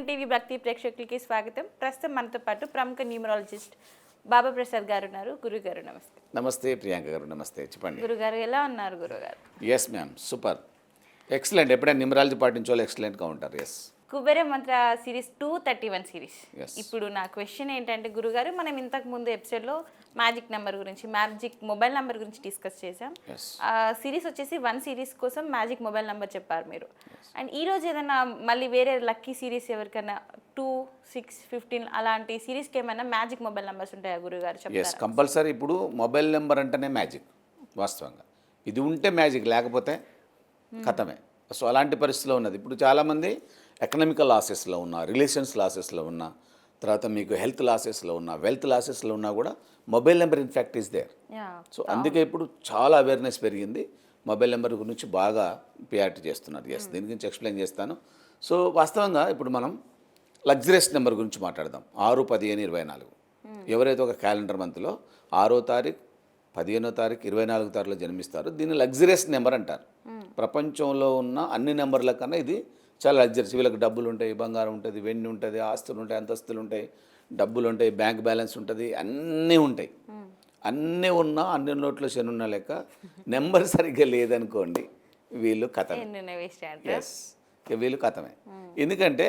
TV భక్తి ప్రేక్షకులకి స్వాగతం ప్రస్తుతం మనతో పాటు ప్రముఖ న్యూమరాలజిస్ట్ బాబా ప్రసాద్ గారు ఉన్నారు గురుగారు నమస్తే నమస్తే ప్రియాంక గారు నమస్తే చెప్పండి గురుగారు ఎలా ఉన్నారు గురుగారు ఎస్ మ్యామ్ సూపర్ ఎక్సలెంట్ ఎప్పుడైనా న్యూమరాలజీ పాటించే వాళ్ళు ఎక్సలెంట్గా ఉంటారు yes Kubera Mantra series two thirty one series. ఇప్పుడు నా క్వశ్చన్ ఏంటంటే గురుగారు మనం ఇంతకు ముందు ఎపిసోడ్లో మ్యాజిక్ నెంబర్ గురించి మ్యాజిక్ మొబైల్ నెంబర్ గురించి డిస్కస్ చేసాం సిరీస్ వచ్చేసి వన్ సిరీస్ కోసం మ్యాజిక్ మొబైల్ నెంబర్ చెప్పారు మీరు. అండ్ ఈ రోజు ఏదైనా మళ్ళీ వేరే లక్కీ సిరీస్ ఎవరికైనా టూ సిక్స్ ఫిఫ్టీన్ అలాంటి సిరీస్కి ఏమైనా మ్యాజిక్ మొబైల్ నెంబర్స్ ఉంటాయా గురుగారు? కంపల్సరీ ఇప్పుడు మొబైల్ నెంబర్ అంటేనే మ్యాజిక్ వాస్తవంగా. ఇది ఉంటే మ్యాజిక్ లేకపోతే కథమే. సో అలాంటి పరిస్థితిలో ఉన్నది. ఇప్పుడు చాలామంది ఎకనామికల్ లాసెస్లో ఉన్న రిలేషన్స్ లాసెస్లో ఉన్న తర్వాత మీకు హెల్త్ లాసెస్లో ఉన్న వెల్త్ లాసెస్లో ఉన్నా కూడా mobile number in fact is there. So అందుకే ఇప్పుడు చాలా అవేర్నెస్ పెరిగింది. మొబైల్ నెంబర్ గురించి బాగా పిఆర్టీ చేస్తున్నారు. ఎస్ దీని గురించి ఎక్స్ప్లెయిన్ చేస్తాను. సో వాస్తవంగా ఇప్పుడు మనం లగ్జరియస్ నెంబర్ గురించి మాట్లాడదాం. ఆరు పదిహేను ఇరవై నాలుగు. ఎవరైతే ఒక క్యాలెండర్ మంత్లో ఆరో తారీఖు పదిహేనో తారీఖు ఇరవై నాలుగు తారీఖులో జన్మిస్తారో దీన్ని లగ్జరియస్ నెంబర్ అంటారు. ప్రపంచంలో ఉన్న అన్ని నెంబర్ల కన్నా ఇది చాలా లగ్జరీస్ వీళ్ళకి డబ్బులు ఉంటాయి బంగారం ఉంటుంది వెండి ఉంటుంది ఆస్తులు ఉంటాయి అంతస్తులు ఉంటాయి డబ్బులు ఉంటాయి బ్యాంక్ బ్యాలెన్స్ ఉంటుంది అన్నీ ఉంటాయి. అన్నీ ఉన్నా అన్ని నోట్లో శనున్న లెక్క నెంబర్ సరిగ్గా లేదనుకోండి వీళ్ళు కథమే. ఎస్ వీళ్ళు కథమే. ఎందుకంటే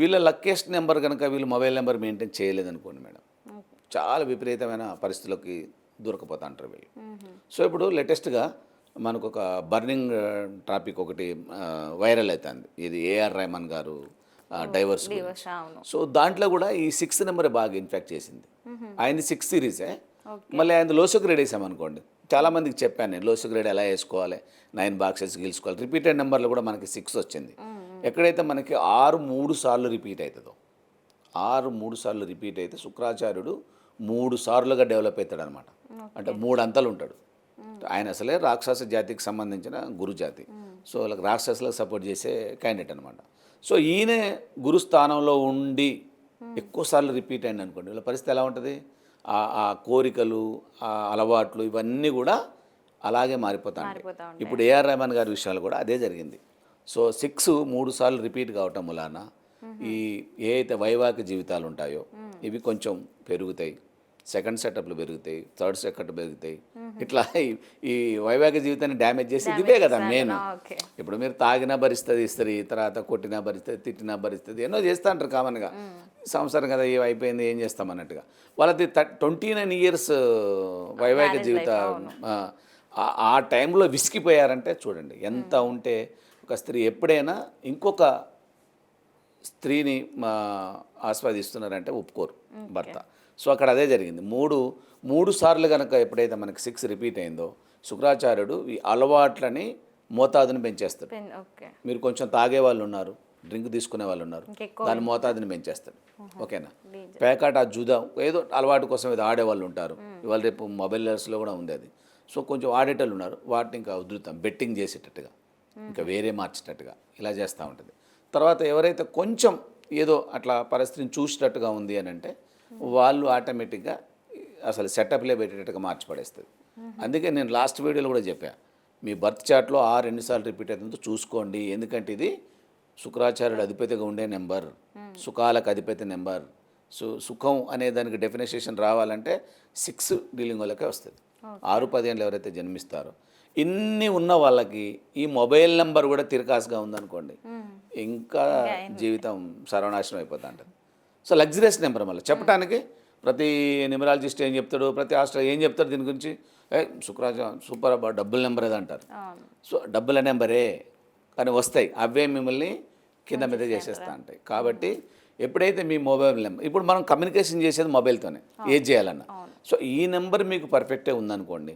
వీళ్ళ లక్కెస్ట్ నెంబర్ కనుక వీళ్ళు మొబైల్ నెంబర్ మెయింటైన్ చేయలేదనుకోండి మేడం. చాలా విపరీతమైన పరిస్థితులకి దొరకపోతా అంటారు వీళ్ళు. సో ఇప్పుడు లేటెస్ట్గా మనకు ఒక బర్నింగ్ టాపిక్ ఒకటి వైరల్ అవుతుంది ఇది ఏఆర్ రెహమాన్ గారు డైవర్స్ సో దాంట్లో కూడా ఈ సిక్స్ నెంబర్ బాగా ఇన్ఫాక్ట్ చేసింది. ఆయనది సిక్స్ సిరీసే. మళ్ళీ ఆయన లోసో గ్రేడ్ వేసామనుకోండి. చాలా మందికి చెప్పాను నేను లోసో గ్రేడ్ ఎలా వేసుకోవాలి నైన్ బాక్సెస్ గెలుచుకోవాలి. రిపీటెడ్ నెంబర్లో కూడా మనకి సిక్స్ వచ్చింది. ఎక్కడైతే మనకి ఆరు మూడు సార్లు రిపీట్ అవుతుందో ఆరు మూడు సార్లు రిపీట్ అయితే శుక్రాచార్యుడు మూడు సార్లుగా డెవలప్ అవుతాడు అనమాట అంటే మూడు అంతలు ఉంటాడు. ఆయన అసలే రాక్షస జాతికి సంబంధించిన గురు జాతి. సో వాళ్ళకి రాక్షసులకు సపోర్ట్ చేసే క్యాండిడేట్ అనమాట సో ఈయనే గురు స్థానంలో ఉండి ఎక్కువసార్లు రిపీట్ అయింది అనుకోండి. వీళ్ళ పరిస్థితి ఎలా ఉంటుంది? ఆ ఆ కోరికలు ఆ అలవాట్లు ఇవన్నీ కూడా అలాగే మారిపోతా మారిపోతా ఉంటాయి. ఇప్పుడు ఏఆర్ రెహమాన్ గారి విషయాలు కూడా అదే జరిగింది. సో సిక్స్ మూడు సార్లు రిపీట్ కావటం వలన ఈ ఏ అయితే వైవాహిక జీవితాలు ఉంటాయో ఇవి కొంచెం పెరుగుతాయి. సెకండ్ సెటప్లు పెరుగుతాయి థర్డ్ సెటప్ పెరుగుతాయి. ఇట్లా ఈ- వైవాహిక జీవితాన్ని డ్యామేజ్ చేసేది ఇవే కదా మెయిన్ ఇప్పుడు మీరు తాగినా భరిస్తుంది స్త్రీ తర్వాత కొట్టినా భరిస్తుంది తిట్టినా భరిస్తుంది ఎన్నో చేస్తూ అంటారు కామన్గా సంవత్సరం కదా ఏ అయిపోయింది ఏం చేస్తాం అన్నట్టుగా. వాళ్ళది ట్వంటీ నైన్ ఇయర్స్ వైవాహిక జీవిత ఆ, టైంలో విసిగిపోయారంటే చూడండి ఎంత ఉంటే ఒక స్త్రీ ఎప్పుడైనా ఇంకొక స్త్రీని ఆస్వాదిస్తున్నారంటే ఒప్పుకోరు భర్త. సో అక్కడ అదే జరిగింది. మూడు మూడు సార్లు కనుక ఎప్పుడైతే మనకి సిక్స్ రిపీట్ అయిందో శుక్రాచార్యుడు ఈ అలవాట్లని మోతాదుని పెంచేస్తాడు. మీరు కొంచెం తాగే వాళ్ళు ఉన్నారు డ్రింక్ తీసుకునే వాళ్ళు ఉన్నారు దాని మోతాదుని పెంచేస్తాడు. ఓకేనా? పేకాట జూదా ఏదో అలవాటు కోసం ఏదో ఆడేవాళ్ళు ఉంటారు. ఇవాళ రేపు మొబైల్స్లో కూడా ఉంది అది. సో కొంచెం ఆడేటోళ్ళు ఉన్నారు వాటిని ఇంకా ఉధృతం బెట్టింగ్ చేసేటట్టుగా ఇంకా వేరే మార్చేటట్టుగా ఇలా చేస్తూ ఉంటుంది. తర్వాత ఎవరైతే కొంచెం ఏదో అట్లా పరిస్థితిని చూసేటట్టుగా ఉంది అని అంటే వాళ్ళు ఆటోమేటిక్గా అసలు సెటప్లే పెట్టేటట్టుగా మార్చి పడేస్తుంది అందుకే నేను లాస్ట్ వీడియోలో కూడా చెప్పా మీ బర్త్ చార్ట్లో ఆరు ఎన్నిసార్లు రిపీట్ అవుతుందో చూసుకోండి. ఎందుకంటే ఇది శుక్రాచార్యుడు అధిపతిగా ఉండే నెంబర్ సుఖాలకు అధిపతి నెంబర్. సు సుఖం అనే దానికి డెఫినేషన్ రావాలంటే సిక్స్ డీలింగ్ వాళ్ళకే వస్తుంది. ఆరు పదిహేనులు ఎవరైతే జన్మిస్తారో. ఇన్ని ఉన్న వాళ్ళకి ఈ మొబైల్ నెంబర్ కూడా తిరకాసుగా ఉందనుకోండి ఇంకా జీవితం సర్వనాశనం అయిపోతా ఉంటుంది సో లగ్జరియస్ నెంబర్ మళ్ళీ. చెప్పడానికి ప్రతి న్యూమరాలజిస్ట్ ఏం చెప్తాడు ప్రతి హాస్టల్ ఏం చెప్తాడు దీని గురించి? ఏ శుక్రాజ సూపర్ అబ్బా డబ్బుల నెంబర్ అది అంటారు. సో డబ్బుల నెంబరే కానీ వస్తాయి. అవే మిమ్మల్ని కింద మీద చేసేస్తా ఉంటాయి కాబట్టి ఎప్పుడైతే మీ మొబైల్ నెంబర్ ఇప్పుడు మనం కమ్యూనికేషన్ చేసేది మొబైల్తోనే ఏది చేయాలన్నా. సో ఈ నెంబర్ మీకు పర్ఫెక్టే ఉందనుకోండి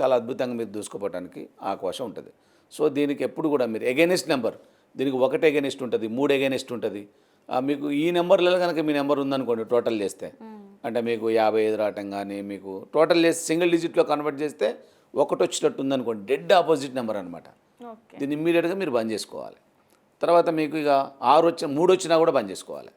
చాలా అద్భుతంగా మీరు దూసుకోవడానికి అవకాశం ఉంటుంది. సో దీనికి ఎప్పుడు కూడా మీరు ఎగెనిస్ట్ నెంబర్ దీనికి ఒకటి ఎగెనిస్ట్ ఉంటుంది మూడు ఎగెనిస్ట్ ఉంటుంది. మీకు ఈ నెంబర్లలో కనుక మీ నెంబర్ ఉందనుకోండి టోటల్ చేస్తే. అంటే మీకు యాభై ఐదు రావటం కానీ మీకు టోటల్ చేసి సింగిల్ డిజిట్లో కన్వర్ట్ చేస్తే ఒకటి వచ్చేటట్టు ఉందనుకోండి డెడ్ ఆపోజిట్ నెంబర్ అనమాట దీన్ని ఇమ్మీడియట్గా మీరు బంద్ చేసుకోవాలి. తర్వాత మీకు ఇక ఆరు వచ్చిన మూడు వచ్చినా కూడా బంద్ చేసుకోవాలి.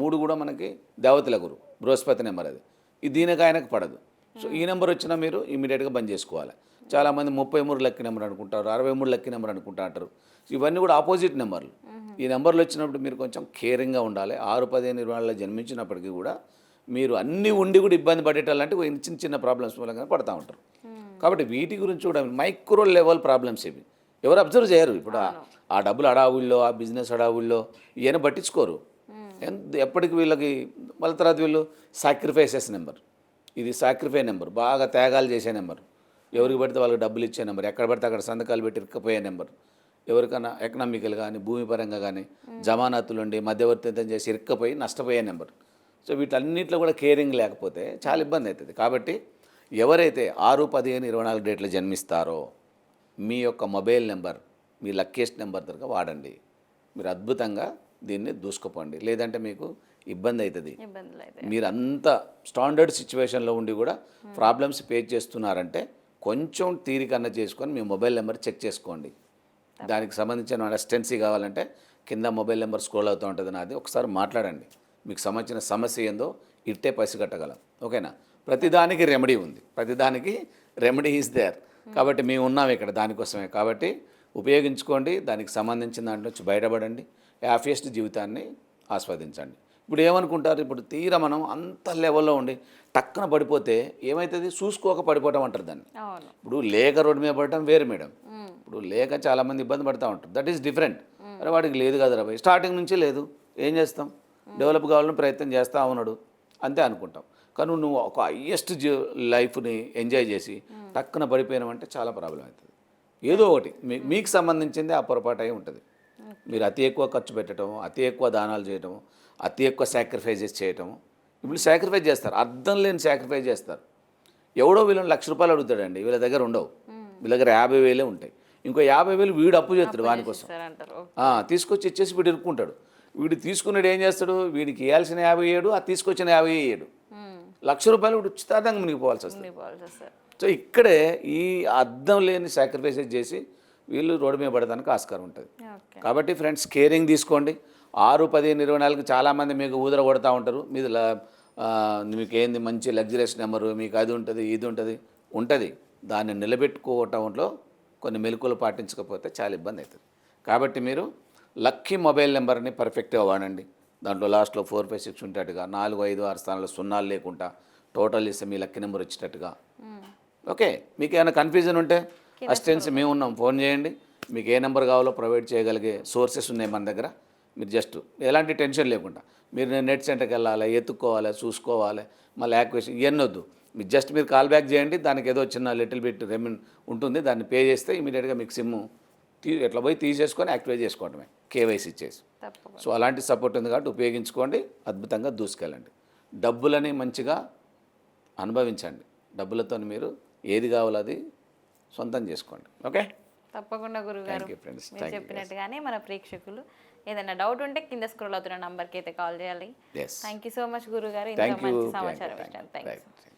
మూడు కూడా మనకి దేవతల గురు బృహస్పతి నెంబర్ అది. దీనికి ఆయనకు పడదు. సో ఈ నెంబర్ వచ్చినా మీరు ఇమీడియట్గా బంద్ చేసుకోవాలి. చాలామంది ముప్పై మూడు లక్కీ నెంబర్ అనుకుంటారు అరవై మూడు లక్కీ నెంబర్ అనుకుంటా అంటారు. ఇవన్నీ కూడా ఆపోజిట్ నెంబర్లు. ఈ నెంబర్లు వచ్చినప్పుడు మీరు కొంచెం కేరింగ్గా ఉండాలి. ఆరు పదిహేను ఇరవై నాలుగులో జన్మించినప్పటికీ కూడా మీరు అన్నీ ఉండి కూడా ఇబ్బంది పడేటాలంటే చిన్న చిన్న ప్రాబ్లమ్స్ మూలంగా పడతా ఉంటారు. కాబట్టి వీటి గురించి కూడా మైక్రో లెవెల్ ప్రాబ్లమ్స్ ఇవి ఎవరు అబ్జర్వ్ చేయరు. ఇప్పుడు ఆ- ఆ డబ్బులు అడావుల్లో ఆ బిజినెస్ అడావుల్లో ఇవన్నీ పట్టించుకోరు. ఎంత ఎప్పటికి వీళ్ళకి మళ్ళీ తర్వాత వీళ్ళు సాక్రిఫైసెస్ నెంబర్. ఇది సాక్రిఫై నెంబర్. బాగా త్యాగాలు చేసే నెంబర్. ఎవరికి పడితే వాళ్ళకి డబ్బులు ఇచ్చే నెంబర్. ఎక్కడ పడితే అక్కడ సంతకాలు పెట్టి ఇరుక్కపోయే నెంబర్. ఎవరికైనా ఎకనామికల్ కానీ భూమి పరంగా కానీ జమానతులు ఉండి మధ్యవర్తిత్వం చేసి ఇరుక్కపోయి నష్టపోయే నెంబర్. సో వీటన్నిటిలో కూడా కేరింగ్ లేకపోతే చాలా ఇబ్బంది అవుతుంది కాబట్టి ఎవరైతే ఆరు పదిహేను ఇరవై నాలుగు డేట్లు జన్మిస్తారో మీ యొక్క మొబైల్ నెంబర్ మీ లక్కీయెస్ట్ నెంబర్ దగ్గర వాడండి. మీరు అద్భుతంగా దీన్ని దూసుకుపోండి. లేదంటే మీకు ఇబ్బంది అవుతుంది మీరు అంత స్టాండర్డ్ సిచ్యువేషన్లో ఉండి కూడా ప్రాబ్లమ్స్ ఫేస్ చేస్తున్నారంటే కొంచెం తీరికన్నా చేసుకొని మీ మొబైల్ నెంబర్ చెక్ చేసుకోండి. దానికి సంబంధించిన అసిస్టెన్సీ కావాలంటే కింద మొబైల్ నెంబర్ స్క్రోల్ అవుతూ ఉంటుంది నాది. ఒకసారి మాట్లాడండి. మీకు సంబంధించిన సమస్య ఏందో ఇట్టే పసిగట్టగలం ఓకేనా? ప్రతిదానికి రెమెడీ ఉంది. ప్రతిదానికి రెమెడీ ఈజ్ దేర్ కాబట్టి మేము ఉన్నాం ఇక్కడ దానికోసమే. కాబట్టి ఉపయోగించుకోండి. దానికి సంబంధించిన దాంట్లో నుంచి బయటపడండి. హ్యాపీయెస్ట్ జీవితాన్ని ఆస్వాదించండి. ఇప్పుడు ఏమనుకుంటారు ఇప్పుడు తీరా మనం అంత లెవెల్లో ఉండి టక్కున పడిపోతే ఏమవుతుంది చూసుకోక పడిపోవటం అంటారు దాన్ని. ఇప్పుడు లేక రోడ్డు మీద పడటం వేరు మేడం. ఇప్పుడు లేక చాలామంది ఇబ్బంది పడుతూ ఉంటారు. దట్ ఈస్ డిఫరెంట్ అరే వాడికి లేదు కదరా భయ్ స్టార్టింగ్ నుంచి లేదు. ఏం చేస్తాం? డెవలప్ కావాలని ప్రయత్నం చేస్తూ ఉన్నాడు. అంతే అనుకుంటాం. కానీ నువ్వు ఒక హయ్యెస్ట్ లైఫ్ని ఎంజాయ్ చేసి టక్కున పడిపోయినామంటే చాలా ప్రాబ్లం అవుతుంది. ఏదో ఒకటి. మీ మీకు సంబంధించింది ఆ పొరపాటు అయి ఉంటుంది మీరు అతి ఎక్కువ ఖర్చు పెట్టడం అతి ఎక్కువ దానాలు చేయటం అతి ఎక్కువ సాక్రిఫైజెస్ చేయటం. ఇప్పుడు సాక్రిఫైస్ చేస్తారు. అర్థం లేని సాక్రిఫైస్ చేస్తారు. ఎవడో వీళ్ళని లక్ష రూపాయలు అడుగుతాడండి. వీళ్ళ దగ్గర ఉండవు. వీళ్ళ దగ్గర యాభై వేలే ఉంటాయి. ఇంకో యాభై వేలు వీడు అప్పు చేస్తాడు వాని కోసం. సార్ అంటారు ఆ, తీసుకొచ్చి ఇచ్చేసి వీడు ఇరుక్కుంటాడు. వీడు తీసుకున్నాడు ఏం చేస్తాడు? వీడికి ఇవ్వాల్సిన యాభై ఏడు ఆ తీసుకొచ్చిన యాభై ఏడు. లక్ష రూపాయలు వీడు ఉచితార్థంగా మునిగిపోవాల్సి వస్తుంది. సో ఇక్కడే ఈ అర్థం లేని సాక్రిఫైసెస్ చేసి వీళ్ళు రోడ్డు మీద పడడానికి ఆస్కారం ఉంటుంది. కాబట్టి ఫ్రెండ్స్ కేరింగ్ తీసుకోండి. ఆరు పదిహేను ఇరవై నాలుగు చాలామంది మీకు ఊదర కొడతా ఉంటారు. మీది మీకు ఏంది మంచి లగ్జరీస్ నెంబరు మీకు అది ఉంటుంది ఇది ఉంటుంది ఉంటుంది. దాన్ని నిలబెట్టుకోవటంలో కొన్ని మెలకువలు పాటించకపోతే చాలా ఇబ్బంది అవుతుంది. కాబట్టి మీరు లక్కీ మొబైల్ నెంబర్ని పర్ఫెక్ట్గా వాడండి. దాంట్లో లాస్ట్లో ఫోర్ ఫైవ్ సిక్స్ ఉండేట్టుగా నాలుగు ఐదు ఆరు స్థానాల్లో సున్నాలు లేకుండా టోటల్ ఇస్తే మీ లక్కీ నెంబర్ వచ్చేటట్టుగా. ఓకే మీకు ఏమైనా కన్ఫ్యూజన్ ఉంటే అసిస్టెన్స్ మేము ఉన్నాం. ఫోన్ చేయండి. మీకు ఏ నెంబర్ కావాలో ప్రొవైడ్ చేయగలిగే సోర్సెస్ ఉన్నాయి మన దగ్గర. మీరు జస్ట్ ఎలాంటి టెన్షన్ లేకుండా. మీరు నేను నెట్ సెంటర్కి వెళ్ళాలి ఎత్తుక్కోవాలి చూసుకోవాలి మళ్ళీ యాక్వేషన్ ఇవన్నీ వద్దు. మీరు జస్ట్ మీరు కాల్ బ్యాక్ చేయండి దానికి ఏదో చిన్న లిటిల్ బిట్ రెమిన్ ఉంటుంది దాన్ని పే చేస్తే ఇమీడియట్గా మీకు సిమ్ తీ ఎట్లా పోయి తీసేసుకొని యాక్టివేట్ చేసుకోవడమే కేవైసీ ఇచ్చేసి. తప్పకుండా. సో అలాంటి సపోర్ట్ ఉంది కాబట్టి ఉపయోగించుకోండి అద్భుతంగా దూసుకెళ్ళండి. డబ్బులని మంచిగా అనుభవించండి. డబ్బులతో మీరు ఏది కావాలో అది సొంతం చేసుకోండి. ఓకే? తప్పకుండా గురుగారు. చెప్పినట్టుగానే మన ప్రేక్షకులు ఏదైనా డౌట్ ఉంటే కింద స్క్రోల్ అవుతున్న నంబర్కి అయితే కాల్ చేయాలి. థ్యాంక్ యూ సో మచ్ గురుగారు. ఇంత మంచి సమాచారం ఇచ్చారు థ్యాంక్ యూ